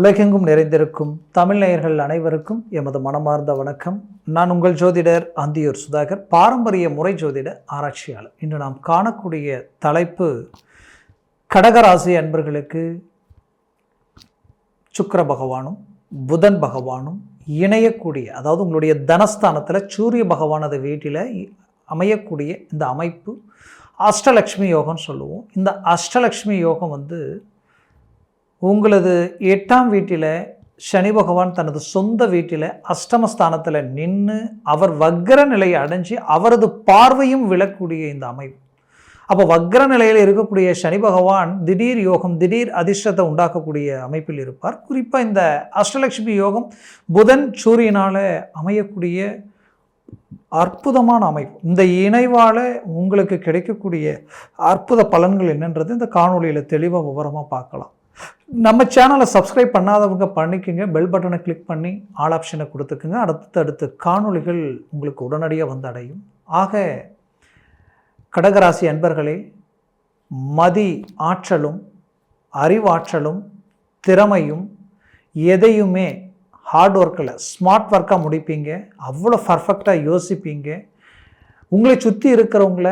உலகெங்கும் நிறைந்திருக்கும் தமிழ் நேயர்கள் அனைவருக்கும் எமது மனமார்ந்த வணக்கம். நான் உங்கள் ஜோதிடர் அந்தியூர் சுதாகர் பாரம்பரிய முறை ஜோதிட ஆராய்ச்சியாளர். இன்று நாம் காணக்கூடிய தலைப்பு கடகராசி அன்பர்களுக்கு சுக்கர பகவானும் புதன் பகவானும் இணையக்கூடிய அதாவது உங்களுடைய தனஸ்தானத்தில் சூரிய பகவானது வீட்டில் அமையக்கூடிய இந்த அமைப்பு அஷ்டலக்ஷ்மி யோகம்னு சொல்லுவோம். இந்த அஷ்டலக்ஷ்மி யோகம் வந்து உங்களது எட்டாம் வீட்டில் சனி பகவான் தனது சொந்த வீட்டில் அஷ்டமஸ்தானத்தில் நின்று அவர் வக்ர நிலையை அடைஞ்சு அவரது பார்வையும் விழக்கூடிய இந்த அமைப்பு அப்போ வக்ர நிலையில் இருக்கக்கூடிய சனி பகவான் திடீர் யோகம் திடீர் அதிர்ஷ்டத்தை உண்டாக்கக்கூடிய அமைப்பில் இருப்பார். குறிப்பாக இந்த அஷ்டலட்சுமி யோகம் புதன் சூரியனால் அமையக்கூடிய அற்புதமான அமைப்பு இந்த இணைவால் உங்களுக்கு கிடைக்கக்கூடிய அற்புத பலன்கள் என்னன்றது இந்த காணொலியில் தெளிவாக விவரமாக பார்க்கலாம். நம்ம சேனலை சப்ஸ்கிரைப் பண்ணாதவங்க பண்ணிக்கோங்க. பெல் பட்டனை கிளிக் பண்ணி ஆல் ஆப்ஷனை கொடுத்துக்குங்க. அடுத்தடுத்து காணொளிகள் உங்களுக்கு உடனடியாக வந்து அடையும் ஆக கடகராசி அன்பர்களே மதி ஆற்றலும் அறிவாற்றலும் திறமையும் எதையுமே ஹார்ட் ஒர்க்கில் ஸ்மார்ட் ஒர்க்காக முடிப்பீங்க. அவ்வளோ பர்ஃபெக்டாக யோசிப்பீங்க. உங்களை சுற்றி இருக்கிறவங்கள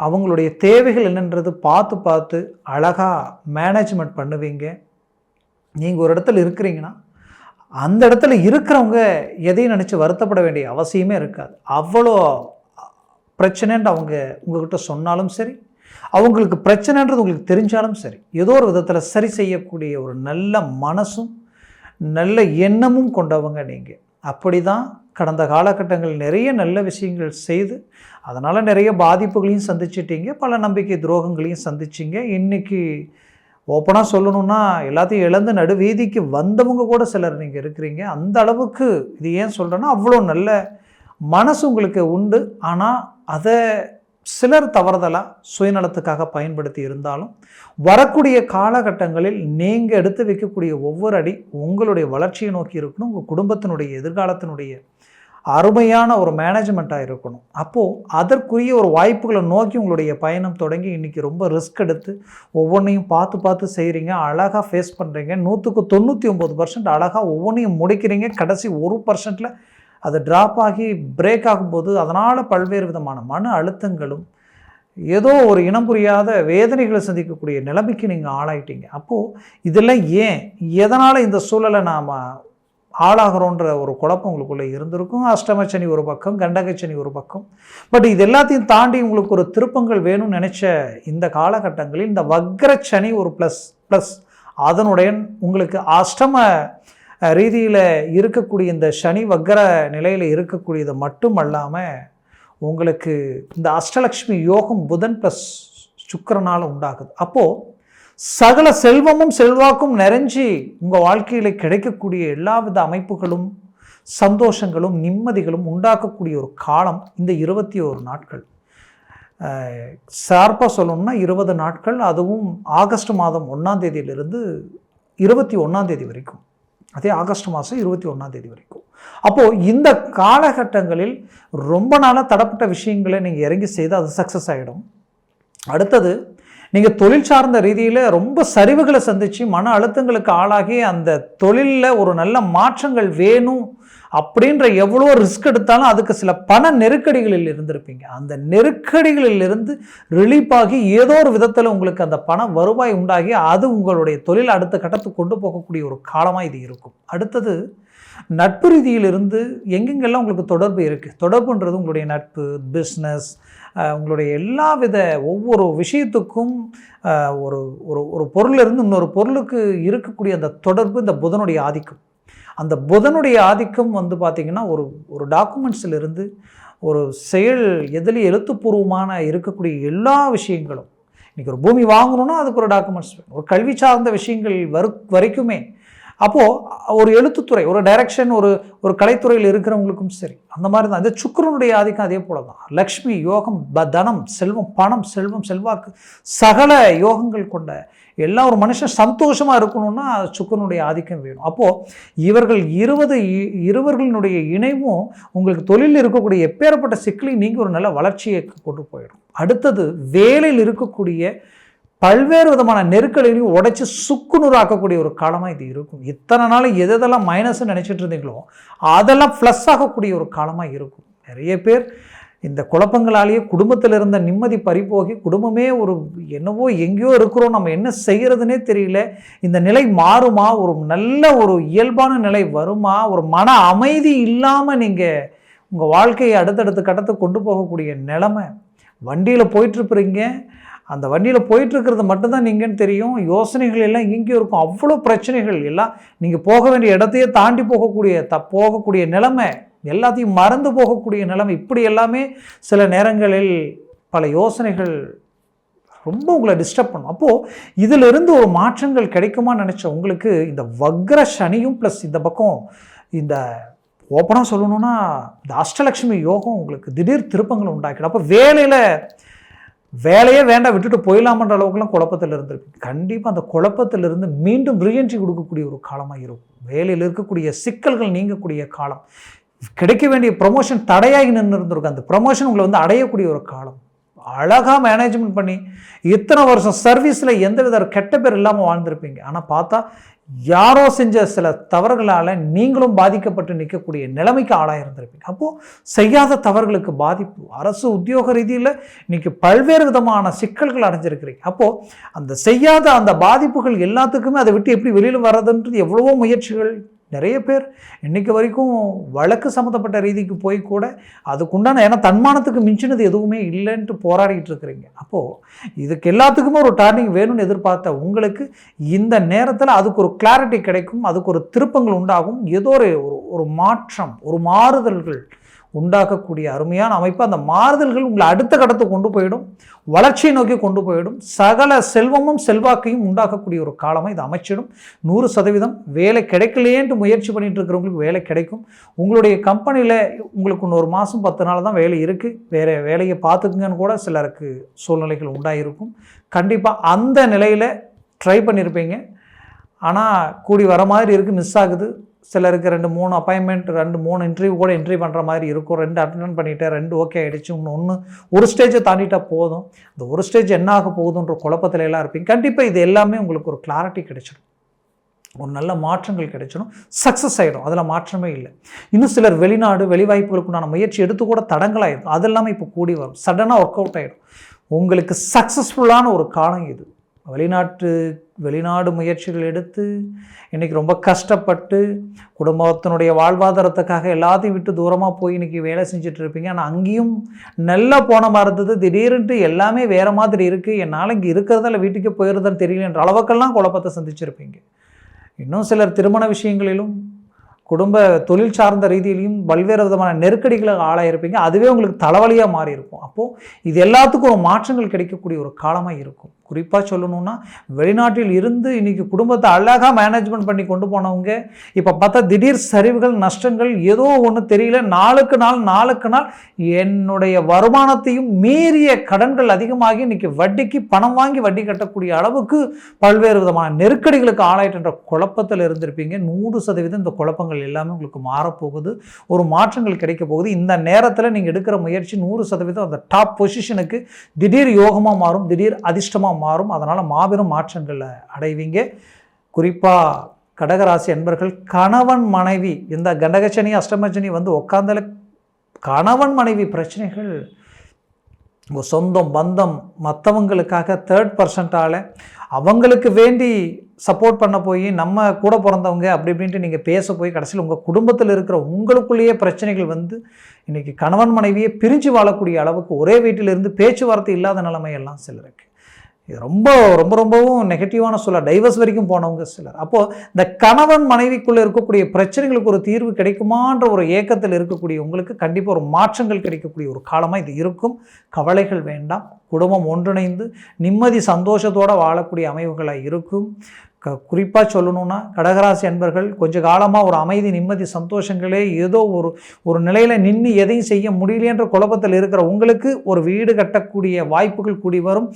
அவங்களுடைய தேவைகள் என்னன்றது பார்த்து பார்த்து அழகாக மேனேஜ்மெண்ட் பண்ணுவீங்க. நீங்கள் ஒரு இடத்துல இருக்கிறீங்கன்னா அந்த இடத்துல இருக்கிறவங்க எதையும் நினச்சி வருத்தப்பட வேண்டிய அவசியமே இருக்காது. அவ்வளோ பிரச்சனைன்ட்டு அவங்க உங்ககிட்ட சொன்னாலும் சரி அவங்களுக்கு பிரச்சனைன்றது உங்களுக்கு தெரிஞ்சாலும் சரி ஏதோ ஒரு விதத்தில் சரி செய்யக்கூடிய ஒரு நல்ல மனசும் நல்ல எண்ணமும் கொண்டவங்க நீங்கள் அப்படி தான் கடந்த காலகட்டங்கள் நிறைய நல்ல விஷயங்கள் செய்து அதனால் நிறைய பாதிப்புகளையும் சந்திச்சிட்டீங்க பல நம்பிக்கை துரோகங்களையும் சந்திச்சிங்க. இன்றைக்கி ஓப்பனாக சொல்லணும்னா எல்லாத்தையும் இழந்து நடுவீதிக்கு வந்தவங்க கூட சிலர் நீங்கள் இருக்கிறீங்க. அந்த அளவுக்கு இது ஏன் சொல்கிறேன்னா அவ்வளோ நல்ல மனசு உங்களுக்கு உண்டு. ஆனால் அதை சிலர் தவறுதலாக சுயநலத்துக்காக பயன்படுத்தி இருந்தாலும் வரக்கூடிய காலகட்டங்களில் நீங்கள் எடுத்து வைக்கக்கூடிய ஒவ்வொரு அடி உங்களுடைய வளர்ச்சியை நோக்கி இருக்கணும். உங்கள் குடும்பத்தினுடைய எதிர்காலத்தினுடைய அருமையான ஒரு மேனேஜ்மெண்ட்டாக இருக்கணும். அப்போது அதற்குரிய ஒரு வாய்ப்புகளை நோக்கி உங்களுடைய பயணம் தொடங்கி இன்றைக்கி ரொம்ப ரிஸ்க் எடுத்து ஒவ்வொன்றையும் பார்த்து பார்த்து செய்கிறீங்க அழகாக ஃபேஸ் பண்ணுறீங்க நூற்றுக்கு தொண்ணூற்றி ஒம்பது பர்சன்ட் அழகாக ஒவ்வொன்றையும் முடிக்கிறீங்க. கடைசி ஒரு பர்சன்ட்டில் அது ட்ராப் ஆகி பிரேக் ஆகும்போது அதனால் பல்வேறு விதமான மன அழுத்தங்களும் ஏதோ ஒரு இனம் புரியாத வேதனைகளை சந்திக்கக்கூடிய நிலைமைக்கு நீங்கள் ஆளாயிட்டீங்க. அப்போது இதெல்லாம் ஏன்? எதனால் இந்த சூழலை நாம் ஆளாகிறோன்ற ஒரு குழப்பம் உங்களுக்குள்ளே இருந்திருக்கும். அஷ்டமச்சனி ஒரு பக்கம் கண்டகச்சனி ஒரு பக்கம். பட் இது எல்லாத்தையும் தாண்டி உங்களுக்கு ஒரு திருப்பங்கள் வேணும்னு நினச்ச இந்த காலகட்டங்களில் இந்த வக்ரச்சனி ஒரு ப்ளஸ் ப்ளஸ் அதனுடைய உங்களுக்கு அஷ்டம ரீதியில் இருக்கக்கூடிய இந்த சனி வக்கர நிலையில் இருக்கக்கூடியது மட்டும் அல்லாமல் உங்களுக்கு இந்த அஷ்டலக்ஷ்மி யோகம் புதன் ப்ளஸ் சுக்கரனால் உண்டாகுது. அப்போது சகல செல்வமும் செல்வாக்கும் நிறைஞ்சி உங்கள் வாழ்க்கையில் கிடைக்கக்கூடிய எல்லா வித அமைப்புகளும் சந்தோஷங்களும் நிம்மதிகளும் உண்டாக்கக்கூடிய ஒரு காலம் இந்த இருபத்தி ஒரு நாட்கள். சார்பாக சொல்லணும்னா இருபது நாட்கள் அதுவும் ஆகஸ்ட் மாதம் ஒன்றாம் தேதியிலிருந்து இருபத்தி ஒன்றாம் தேதி வரைக்கும். அதே ஆகஸ்ட் மாதம் இருபத்தி ஒன்றாம் தேதி வரைக்கும். அப்போது இந்த காலகட்டங்களில் ரொம்ப நாளாக தடப்பட்ட விஷயங்களை நீங்கள் இறங்கி செய்து அது சக்ஸஸ் ஆகிடும் அடுத்தது நீங்கள் தொழில் சார்ந்த ரீதியில் ரொம்ப சரிவுகளை சந்தித்து மன அழுத்தங்களுக்கு ஆளாகி அந்த தொழிலில் ஒரு நல்ல மாற்றங்கள் வேணும் அப்படின்ற எவ்வளோ ரிஸ்க் எடுத்தாலும் அதுக்கு சில பண நெருக்கடிகளில் இருந்திருப்பீங்க. அந்த நெருக்கடிகளில் இருந்து ரிலீஃப் ஆகி ஏதோ ஒரு விதத்தில் உங்களுக்கு அந்த பண வருவாய் உண்டாகி அது உங்களுடைய தொழில் அடுத்த கட்டத்துக்கு கொண்டு போகக்கூடிய ஒரு காலமாக இது இருக்கும். அடுத்தது நட்பு ரீதியிலிருந்து எங்கெங்கெல்லாம் உங்களுக்கு தொடர்பு இருக்குது தொடர்புன்றது உங்களுடைய நட்பு பிஸ்னஸ் உங்களுடைய எல்லா வித ஒவ்வொரு விஷயத்துக்கும் ஒரு ஒரு ஒரு பொருளிலிருந்து இன்னொரு பொருளுக்கு இருக்கக்கூடிய அந்த தொடர்பு இந்த புதனுடைய ஆதிக்கம். அந்த புதனுடைய ஆதிக்கம் வந்து பார்த்திங்கன்னா ஒரு ஒரு டாக்குமெண்ட்ஸிலிருந்து ஒரு செயல் எதில் எழுத்துப்பூர்வமான இருக்கக்கூடிய எல்லா விஷயங்களும். இன்றைக்கி ஒரு பூமி வாங்கணுன்னா அதுக்கு ஒரு டாக்குமெண்ட்ஸ் வேணும். ஒரு கல்வி சார்ந்த விஷயங்கள் வரு வரைக்குமே அப்போது ஒரு எழுத்துத்துறை ஒரு டைரக்ஷன் ஒரு ஒரு கலைத்துறையில் இருக்கிறவங்களுக்கும் சரி அந்த மாதிரி தான். இந்த சுக்கரனுடைய ஆதிக்கம் அதே போல தான் லக்ஷ்மி யோகம் ப தனம் செல்வம் பணம் செல்வம் செல்வாக்கு சகல யோகங்கள் கொண்ட எல்லா ஒரு மனுஷன் சந்தோஷமாக இருக்கணும்னா சுக்கரனுடைய ஆதிக்கம் வேணும். அப்போது இவர்கள் இருபது இருவர்களினுடைய இணைவும் உங்களுக்கு தொழிலில் இருக்கக்கூடிய எப்பேற்பட்ட சிக்கலையும் நீங்கள் ஒரு நல்ல வளர்ச்சியை கொண்டு போயிடும். அடுத்தது வேலையில் இருக்கக்கூடிய பல்வேறு விதமான நெருக்கடிகளையும் உடைச்சி சுக்குநூறாக்கக்கூடிய ஒரு காலமாக இது இருக்கும். இத்தனை நாள் எதெல்லாம் மைனஸ்ன்னு நினச்சிட்டு இருந்தீங்களோ அதெல்லாம் ப்ளஸ் ஆகக்கூடிய ஒரு காலமாக இருக்கும். நிறைய பேர் இந்த குழப்பங்களாலேயே குடும்பத்தில் இருந்த நிம்மதி பறிப்போகி குடும்பமே ஒரு என்னவோ எங்கேயோ இருக்கிறோம் நம்ம என்ன செய்கிறதுனே தெரியல. இந்த நிலை மாறுமா? ஒரு நல்ல ஒரு இயல்பான நிலை வருமா? ஒரு மன அமைதி இல்லாமல் நீங்கள் உங்கள் வாழ்க்கையை அடுத்தடுத்த கட்டத்தை கொண்டு போகக்கூடிய நிலமை. வண்டியில் போயிட்டுருக்குறீங்க அந்த வண்டியில் போயிட்டுருக்கிறது மட்டும்தான் நீங்கன்னு தெரியும். யோசனைகள் எல்லாம் எங்கேயும் இருக்கும். அவ்வளோ பிரச்சனைகள் எல்லாம் நீங்கள் போக வேண்டிய இடத்தையே தாண்டி போகக்கூடிய த போகக்கூடிய நிலைமை எல்லாத்தையும் மறந்து போகக்கூடிய நிலைமை இப்படி எல்லாமே சில நேரங்களில் பல யோசனைகள் ரொம்ப உங்களை டிஸ்டர்ப் பண்ணும். அப்போது இதிலிருந்து ஒரு மாற்றங்கள் கிடைக்குமா நினச்ச உங்களுக்கு இந்த வக்ர சனியும் ப்ளஸ் இந்த பக்கம் இந்த ஓப்பனாக சொல்லணும்னா இந்த அஷ்டலட்சுமி யோகம் உங்களுக்கு திடீர் திருப்பங்களை உண்டாக்கிடும். அப்போ வேலையில் வேலையே வேண்டாம் விட்டுட்டு போயிடலாமன்ற அளவுக்குலாம் குழப்பத்தில் இருந்திருக்கு. கண்டிப்பாக அந்த குழப்பத்திலிருந்து மீண்டும் ரீஎன்ட்ரி கொடுக்கக்கூடிய ஒரு காலமாக இருக்கும். வேலையில் இருக்கக்கூடிய சிக்கல்கள் நீங்கக்கூடிய காலம். கிடைக்க வேண்டிய ப்ரொமோஷன் தடையாகி நின்று இருந்திருக்கும். அந்த ப்ரொமோஷன் உங்களை வந்து அடையக்கூடிய ஒரு காலம். அழகாக மேனேஜ்மெண்ட் பண்ணி இத்தனை வருஷம் சர்வீஸில் எந்த வித கெட்ட பேர் இல்லாமல் வாழ்ந்திருப்பீங்க. ஆனால் பார்த்தா யாரோ செஞ்ச சில தவறுகளால் நீங்களும் பாதிக்கப்பட்டு நிற்கக்கூடிய நிலைமைக்கு ஆளாக இருந்திருப்பீங்க. அப்போது செய்யாத தவறுகளுக்கு பாதிப்பு அரசு உத்தியோக ரீதியில் இன்றைக்கி பல்வேறு விதமான சிக்கல்கள் அடைஞ்சிருக்கிறீங்க. அப்போது அந்த செய்யாத அந்த பாதிப்புகள் எல்லாத்துக்குமே அதை விட்டு எப்படி வெளியில் வர்றதுன்றது எவ்வளவோ முயற்சிகள் நிறைய பேர் இன்றைக்கு வரைக்கும் வழக்கு சம்மந்தப்பட்ட ரீதிக்கு போய் கூட அதுக்குண்டான ஏன்னா தன்மானத்துக்கு மிஞ்சினது எதுவுமே இல்லைன்ட்டு போராடிக்கிட்டு இருக்கிறீங்க. அப்போது இதுக்கு எல்லாத்துக்குமே ஒரு டர்னிங் வேணும்னு எதிர்பார்த்த உங்களுக்கு இந்த நேரத்தில் அதுக்கு ஒரு கிளாரிட்டி கிடைக்கும் அதுக்கு ஒரு திருப்பங்கள் உண்டாகும். ஏதோ ஒரு ஒரு மாற்றம் ஒரு மாறுதல்கள் உண்டாக்கக்கூடிய அருமையான அமைப்பு. அந்த மாறுதல்கள் உங்களை அடுத்த கடத்தை கொண்டு போயிடும். வளர்ச்சியை நோக்கி கொண்டு போயிடும். சகல செல்வமும் செல்வாக்கையும் உண்டாக்கக்கூடிய ஒரு காலமாக இது அமைச்சிடும். நூறு சதவீதம் வேலை கிடைக்கலையேன்ட்டு முயற்சி பண்ணிட்டு இருக்கிறவங்களுக்கு வேலை கிடைக்கும். உங்களுடைய கம்பெனியில் உங்களுக்கு இன்னொரு மாதம் பத்து நாள் தான் வேலை இருக்குது வேறு வேலையை பார்த்துக்குங்கன்னு கூட சிலருக்கு சூழ்நிலைகள் உண்டாகிருக்கும் கண்டிப்பாக அந்த நிலையில் ட்ரை பண்ணியிருப்பீங்க ஆனால் கூடி வர மாதிரி இருக்குது மிஸ் ஆகுது. சிலருக்கு ரெண்டு மூணு அப்பாயின்மெண்ட் ரெண்டு மூணு இன்டர்வியூ கூட என்ட்ரி பண்ணுற மாதிரி இருக்கும். ரெண்டு அட்டன் பண்ணிவிட்டேன் ரெண்டு ஓகே ஆகிடுச்சு இன்னும் ஒன்று ஒரு ஸ்டேஜை தாண்டிட்டால் போதும். இந்த ஒரு ஸ்டேஜ் என்ன ஆக போகுதுன்ற குழப்பத்தில் எல்லாம் இருப்பீங்க. கண்டிப்பாக இது எல்லாமே உங்களுக்கு ஒரு கிளாரிட்டி கிடைச்சிடும். ஒரு நல்ல மாற்றங்கள் கிடைச்சிடும். சக்ஸஸ் ஆகிடும் அதில் மாற்றமே இல்லை. இன்னும் சிலர் வெளிநாடு வெளிவாய்ப்புகளுக்குண்டான முயற்சி எடுத்து கூட தடங்களாகிடும் அதெல்லாமே இப்போ கூடி வரும். சடனாக ஒர்க் அவுட் ஆகிடும் உங்களுக்கு சக்ஸஸ்ஃபுல்லான ஒரு காலம் இது. வெளிநாட்டு வெளிநாடு முயற்சிகள் எடுத்து இன்றைக்கி ரொம்ப கஷ்டப்பட்டு குடும்பத்தினுடைய வாழ்வாதாரத்துக்காக எல்லாத்தையும் விட்டு தூரமாக போய் இன்றைக்கி வேலை செஞ்சுட்டு இருப்பீங்க. ஆனால் அங்கேயும் நல்லா போன மாதிரி இருந்தது. திடீர்னுட்டு எல்லாமே வேறு மாதிரி இருக்குது என்னால் இங்கே இருக்கிறதால வீட்டுக்கே போயிருந்தான்னு தெரியலன்ற அளவுக்கெல்லாம் குழப்பத்தை சந்திச்சிருப்பீங்க. இன்னும் சிலர் திருமண விஷயங்களிலும் குடும்ப தொழில் சார்ந்த ரீதியிலையும் பல்வேறு விதமான நெருக்கடிகளுக்கு ஆளாயிருப்பீங்க. அதுவே உங்களுக்கு தலைவலியாக மாறி இருக்கும் அப்போது இது எல்லாத்துக்கும் ஒரு மாற்றங்கள் கிடைக்கக்கூடிய ஒரு காலமாக இருக்கும். குறிப்பாக சொல்லணும்னா வெளிநாட்டில் இருந்து இன்றைக்கி குடும்பத்தை அழகாக மேனேஜ்மெண்ட் பண்ணி கொண்டு போனவங்க இப்போ பார்த்தா திடீர் சரிவுகள் நஷ்டங்கள் ஏதோ ஒன்று தெரியல நாளுக்கு நாள் நாளுக்கு நாள் என்னுடைய வருமானத்தையும் மீறிய கடன்கள் அதிகமாகி இன்றைக்கி வட்டிக்கு பணம் வாங்கி வட்டி கட்டக்கூடிய அளவுக்கு பல்வேறு விதமான நெருக்கடிகளுக்கு ஆளாயிட்டுன்ற குழப்பத்தில் இருந்திருப்பீங்க. நூறு சதவீதம் இந்த குழப்பங்கள் எல்லாமே உங்களுக்கு மாறப்போகுது. ஒரு மாற்றங்கள் கிடைக்க போகுது. இந்த நேரத்தில் நீங்கள் எடுக்கிற முயற்சி நூறு சதவீதம் அந்த டாப் பொசிஷனுக்கு திடீர் யோகமாக மாறும் திடீர் அதிர்ஷ்டமாக மாறும். அதனால் மாபெரும் மாற்றங்களை அடைவீங்க. குறிப்பாக கடகராசி அன்பர்கள் கணவன் மனைவி இந்த கண்டகச்சனி அஷ்டமச்சனி வந்து உட்காந்தால கணவன் மனைவி பிரச்சனைகள் உங்கள் சொந்தம் பந்தம் மற்றவங்களுக்காக தேர்ட் பர்சன்ட்டால் அவங்களுக்கு வேண்டி சப்போர்ட் பண்ண போய் நம்ம கூட பிறந்தவங்க அப்படி இப்படின்ட்டு நீங்கள் பேச போய் கடைசியில் உங்கள் குடும்பத்தில் இருக்கிற உங்களுக்குள்ளேயே பிரச்சனைகள் வந்து இன்றைக்கி கணவன் மனைவியை பிரிஞ்சு வாழக்கூடிய அளவுக்கு ஒரே வீட்டிலிருந்து பேச்சுவார்த்தை இல்லாத நிலைமையெல்லாம் சிலருக்கு. இது ரொம்ப ரொம்ப ரொம்பவும் நெகட்டிவான சொல்ல டைவர்ஸ் வரைக்கும் போனவங்க சிலர். அப்போது இந்த கணவன் மனைவிக்குள்ளே இருக்கக்கூடிய பிரச்சனைகளுக்கு ஒரு தீர்வு கிடைக்குமான்ற ஒரு ஏக்கத்தில் இருக்கக்கூடிய உங்களுக்கு கண்டிப்பாக ஒரு மாற்றங்கள் கிடைக்கக்கூடிய ஒரு காலமாக இது இருக்கும். கவலைகள் வேண்டாம். குடும்பம் ஒன்றிணைந்து நிம்மதி சந்தோஷத்தோடு வாழக்கூடிய அமைவுகளாக இருக்கும். க குறிப்பாக சொல்லணும்னா கடகராசி அன்பர்கள் கொஞ்ச காலமாக ஒரு அமைதி நிம்மதி சந்தோஷங்களே ஏதோ ஒரு ஒரு நிலையில் நின்று எதையும் செய்ய முடியலன்ற குழப்பத்தில் இருக்கிற உங்களுக்கு ஒரு வீடு கட்டக்கூடிய வாய்ப்புகள் கூடி வரும்.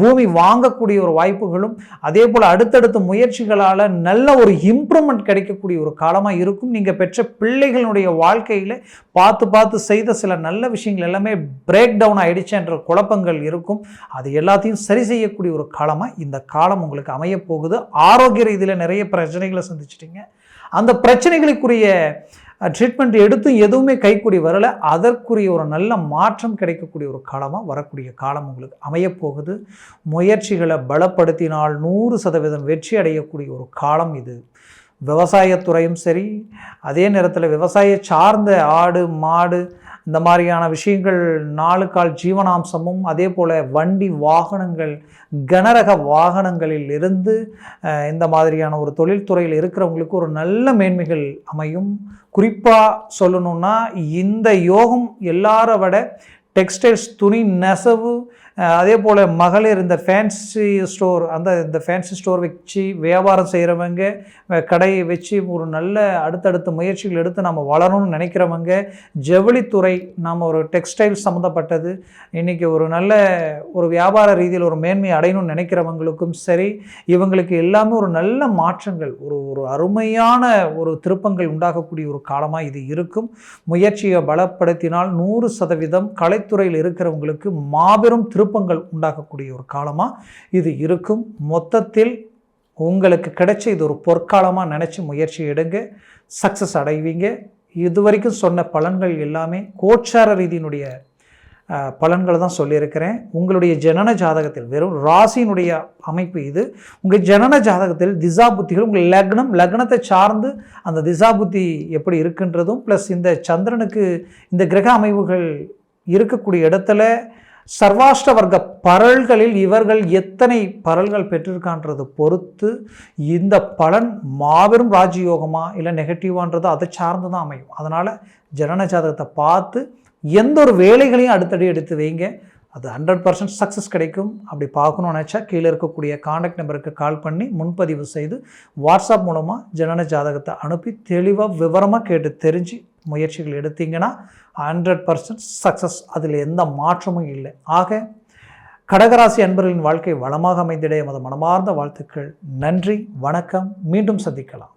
பூமி வாங்கக்கூடிய ஒரு வாய்ப்புகளும் அதே போல் அடுத்தடுத்த முயற்சிகளால் நல்ல ஒரு இம்ப்ரூவ்மெண்ட் கிடைக்கக்கூடிய ஒரு காலமாக இருக்கும். நீங்கள் பெற்ற பிள்ளைகளுடைய வாழ்க்கையில் பார்த்து பார்த்து செய்த சில நல்ல விஷயங்கள் எல்லாமே பிரேக் டவுன் ஆகிடுச்சுன்ற குழப்பங்கள் இருக்கும். அது எல்லாத்தையும் சரி செய்யக்கூடிய ஒரு காலமாக இந்த காலம் உங்களுக்கு அமையப்போகுது ஆரோக்கிய ரீதியில் நிறைய பிரச்சனைகளை சந்திச்சிட்டிங்க. அந்த பிரச்சனைகளுக்குரிய ட்ரீட்மெண்ட் எடுத்தும் எதுவுமே கைக்கூடி வரலை. அதற்குரிய ஒரு நல்ல மாற்றம் கிடைக்கக்கூடிய ஒரு காலமாக வரக்கூடிய காலம் உங்களுக்கு அமையப்போகுது. முயற்சிகளை பலப்படுத்தினால் நூறு சதவீதம் வெற்றி அடையக்கூடிய ஒரு காலம் இது. விவசாயத்துறையும் சரி அதே நேரத்தில் விவசாய சார்ந்த ஆடு மாடு இந்த மாதிரியான விஷயங்கள் நாளுக்கால் ஜீவனாம்சமும் அதே போல் வண்டி வாகனங்கள் கனரக வாகனங்களில் இருந்து இந்த மாதிரியான ஒரு தொழில்துறையில் இருக்கிறவங்களுக்கு ஒரு நல்ல மேன்மைகள் அமையும். குறிப்பாக சொல்லணுன்னா இந்த யோகம் எல்லார விட டெக்ஸ்டைல்ஸ் துணி நெசவு அதே போல் மகளிர் இந்த ஃபேன்சி ஸ்டோர் அந்த இந்த ஃபேன்சி ஸ்டோர் வச்சு வியாபாரம் செய்கிறவங்க கடையை வச்சு ஒரு நல்ல அடுத்தடுத்த முயற்சிகள் எடுத்து நம்ம வளரணும்னு நினைக்கிறவங்க ஜவுளித்துறை நம்ம ஒரு டெக்ஸ்டைல் சம்மந்தப்பட்டது இன்றைக்கி ஒரு நல்ல ஒரு வியாபார ரீதியில் ஒரு மேன்மை அடையணும்னு நினைக்கிறவங்களுக்கும் சரி இவங்களுக்கு எல்லாமே ஒரு நல்ல மாற்றங்கள் ஒரு ஒரு அருமையான ஒரு திருப்பங்கள் உண்டாகக்கூடிய ஒரு காலமாக இது இருக்கும். முயற்சியை பலப்படுத்தினால் நூறு சதவீதம் கலைத்துறையில் இருக்கிறவங்களுக்கு மாபெரும் திருப்பங்கள் உண்டாகக்கூடிய ஒரு காலமாக இது இருக்கும். மொத்தத்தில் உங்களுக்கு கிடைச்ச இது ஒரு பொற்காலமாக நினச்சி முயற்சி எடுங்க. சக்ஸஸ் அடைவீங்க. இது வரைக்கும் சொன்ன பலன்கள் எல்லாமே கோச்சார ரீதியினுடைய பலன்களை தான் சொல்லியிருக்கிறேன். உங்களுடைய ஜனன ஜாதகத்தில் வெறும் ராசியினுடைய அமைப்பு இது. உங்கள் ஜனன ஜாதகத்தில் திசா புத்திகள் உங்கள் லக்னம் லக்னத்தை சார்ந்து அந்த திசா புத்தி எப்படி இருக்குன்றதும் ப்ளஸ் இந்த சந்திரனுக்கு இந்த கிரக அமைவுகள் இருக்கக்கூடிய இடத்துல சர்வாஷ்ட வர்க்க பரல்களில் இவர்கள் எத்தனை பரல்கள் பெற்றிருக்கான்றது பொறுத்து இந்த பலன் மாபெரும் ராஜயோகமா இல்லை நெகட்டிவான்றது அதை சார்ந்து தான் அமையும். அதனால் ஜனன ஜாதகத்தை பார்த்து எந்த ஒரு வேலைகளையும் அடுத்தடி எடுத்து வைங்க. அது ஹண்ட்ரட் பர்சன்ட் சக்ஸஸ் கிடைக்கும். அப்படி பார்க்கணும்னு நினச்சா கீழே இருக்கக்கூடிய காண்டாக்ட் நம்பருக்கு கால் பண்ணி முன்பதிவு செய்து வாட்ஸ்அப் மூலமாக ஜனன ஜாதகத்தை அனுப்பி தெளிவாக விவரமாக கேட்டு தெரிஞ்சு முயற்சிகள் எடுத்தீங்கன்னா ஹண்ட்ரட் பர்சன்ட் சக்ஸஸ் அதில் எந்த மாற்றமும் இல்லை. ஆக கடகராசி அன்பர்களின் வாழ்க்கை வளமாக அமைந்திட எமது மனமார்ந்த வாழ்த்துக்கள். நன்றி வணக்கம். மீண்டும் சந்திக்கலாம்.